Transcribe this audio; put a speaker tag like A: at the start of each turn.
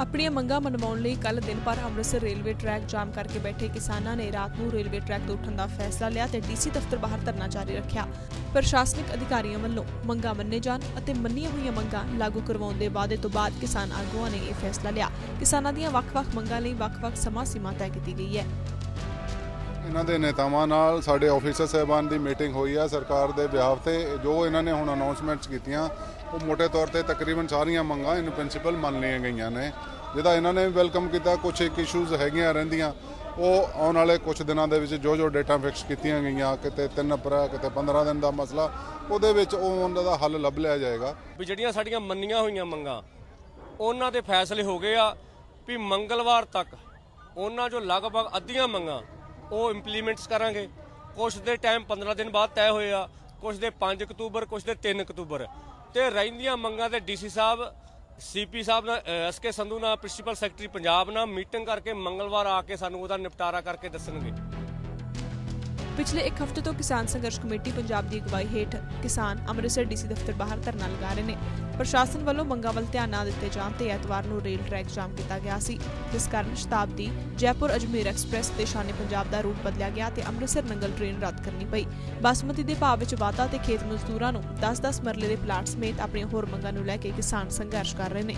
A: ਆਪਣੀਆਂ ਮੰਗਾਂ ਮਨਵਾਉਣ ਲਈ ਕੱਲ ਦਿਨ ਭਰ ਅੰਮ੍ਰਿਤਸਰ ਰੇਲਵੇ ਟਰੈਕ ਜਾਮ ਕਰਕੇ ਬੈਠੇ ਕਿਸਾਨਾਂ ਨੇ ਰਾਤ ਨੂੰ ਰੇਲਵੇ ਟਰੈਕ ਤੋਂ ਉੱਠਣ ਦਾ ਫੈਸਲਾ ਲਿਆ ਤੇ ਡੀਸੀ ਦਫ਼ਤਰ ਬਾਹਰ ਧਰਨਾ ਜਾਰੀ ਰੱਖਿਆ। ਪ੍ਰਸ਼ਾਸਨਿਕ ਅਧਿਕਾਰੀਆਂ ਵੱਲੋਂ ਮੰਗਾਂ ਮੰਨੇ ਜਾਣ ਅਤੇ ਮੰਨੀਆਂ ਹੋਈਆਂ ਮੰਗਾਂ ਲਾਗੂ ਕਰਵਾਉਣ ਦੇ ਵਾਅਦੇ ਤੋਂ ਬਾਅਦ ਕਿਸਾਨ ਆਗੂਆਂ ਨੇ ਇਹ ਫੈਸਲਾ ਲਿਆ। ਕਿਸਾਨਾਂ ਦੀਆਂ ਵੱਖ-ਵੱਖ ਮੰਗਾਂ ਲਈ ਵੱਖ-ਵੱਖ ਸਮਾਂ ਸੀਮਾ ਤੈਅ ਕੀਤੀ ਗਈ ਹੈ।
B: ਇਹਨਾਂ ਦੇ ਨੇਤਾਵਾਂ ਨਾਲ ਸਾਡੇ ਆਫੀਸਰ ਸਹਿਬਾਨ ਦੀ ਮੀਟਿੰਗ ਹੋਈ ਆ ਸਰਕਾਰ ਦੇ ਬਿਹਾਫ ਤੇ। ਜੋ ਇਹਨਾਂ ਨੇ ਹੁਣ ਅਨਾਉਂਸਮੈਂਟਸ ਕੀਤੀਆਂ, ਉਹ ਮੋٹے ਤੌਰ ਤੇ ਤਕਰੀਬਨ ਸਾਰੀਆਂ ਮੰਗਾਂ ਇਨ ਪ੍ਰਿੰਸੀਪਲ ਮੰਨ ਲਈਆਂ ਗਈਆਂ ਨੇ। ਜਿਹਦਾ ਇਹਨਾਂ ਨੇ ਵੈਲਕਮ ਕੀਤਾ ਕੁਝ ਇੱਕ ਇਸ਼ੂਜ਼ ਹੈਗੀਆਂ ਰਹਿੰਦੀਆਂ, ਉਹ ਆਉਣ ਵਾਲੇ ਕੁਝ ਦਿਨਾਂ ਦੇ ਵਿੱਚ ਜੋ ਜੋ ਡੇਟਾ ਫਿਕਸ ਕੀਤੀਆਂ ਗਈਆਂ, ਕਿਤੇ 3 ਅਪ੍ਰੈਲ ਕਿਤੇ 15 ਦਿਨ ਦਾ ਮਸਲਾ, ਉਹਦੇ ਵਿੱਚ ਉਹ ਉਹਨਾਂ ਦਾ ਹੱਲ ਲੱਭ ਲਿਆ ਜਾਏਗਾ।
C: ਵੀ ਜਿਹੜੀਆਂ ਸਾਡੀਆਂ ਮੰਨੀਆਂ ਹੋਈਆਂ ਮੰਗਾਂ, ਉਹਨਾਂ ਦੇ ਫੈਸਲੇ ਹੋ ਗਏ ਆ ਵੀ ਮੰਗਲਵਾਰ ਤੱਕ ਉਹਨਾਂ ਜੋ ਲਗਭਗ ਅੱਧੀਆਂ ਮੰਗਾਂ, ਉਹ ਇੰਪਲੀਮੈਂਟਸ ਕਰਾਂਗੇ। ਕੁਝ ਦੇ ਟਾਈਮ 15 ਦਿਨ ਬਾਅਦ ਤੈਅ ਹੋਏ ਆ ਕੁਝ ਦੇ 5 ਅਕਤੂਬਰ ਕੁਝ ਦੇ 3 ਅਕਤੂਬਰ। ਤੇ ਰਹਿੰਦੀਆਂ ਮੰਗਾਂ ਤੇ ਡੀਸੀ ਸਾਹਿਬ ਸੀਪੀ ਸਾਹਿਬ ਨਾਲ ਐਸਕੇ ਸੰਧੂ ਨਾਲ ਪ੍ਰਿੰਸੀਪਲ ਸੈਕਟਰੀ ਪੰਜਾਬ ਨਾਲ ਮੀਟਿੰਗ ਕਰਕੇ ਮੰਗਲਵਾਰ ਆ ਕੇ ਸਾਨੂੰ ਉਹਦਾ ਨਿਪਟਾਰਾ ਕਰਕੇ ਦੱਸਣਗੇ।
A: ਪਿਛਲੇ ਇੱਕ ਹਫ਼ਤੇ ਤੋਂ ਕਿਸਾਨ ਸੰਘਰਸ਼ ਕਮੇਟੀ ਪੰਜਾਬ ਦੀ ਅਗਵਾਈ ਹੇਠ ਕਿਸਾਨ ਅੰਮ੍ਰਿਤਸਰ ਡੀਸੀ ਦਫ਼ਤਰ ਬਾਹਰ ਧਰਨਾ ਲਗਾ ਰਹੇ ਨੇ। ਪ੍ਰਸ਼ਾਸਨ ਵੱਲੋਂ ਮੰਗਾਂ ਵੱਲ ਧਿਆਨ ਨਾ ਦਿੱਤੇ ਜਾਣ ਤੇ ਐਤਵਾਰ ਨੂੰ ਰੇਲ ਟਰੈਕ ਜਾਮ ਕੀਤਾ ਗਿਆ ਸੀ। ਜਿਸ ਕਾਰਨ ਸ਼ਤਾਬਦੀ ਜੈਪੁਰ ਅਜਮੇਰ ਐਕਸਪ੍ਰੈਸ ਤੇ ਸ਼ਾਨੇ ਪੰਜਾਬ ਦਾ ਰੂਟ ਬਦਲਿਆ ਗਿਆ ਤੇ ਅੰਮ੍ਰਿਤਸਰ ਨੰਗਲ ਟ੍ਰੇਨ ਰੱਦ ਕਰਨੀ ਪਈ। ਬਾਸਮਤੀ ਦੇ ਭਾਅ ਵਿੱਚ ਵਾਧਾ ਤੇ ਖੇਤ ਮਜ਼ਦੂਰਾਂ ਨੂੰ 10-10 ਮਰਲੇ ਦੇ ਪਲਾਟ ਸਮੇਤ ਆਪਣੀਆਂ ਹੋਰ ਮੰਗਾਂ ਨੂੰ ਲੈ ਕੇ ਕਿਸਾਨ ਸੰਘਰਸ਼ ਕਰ ਰਹੇ ਨੇ।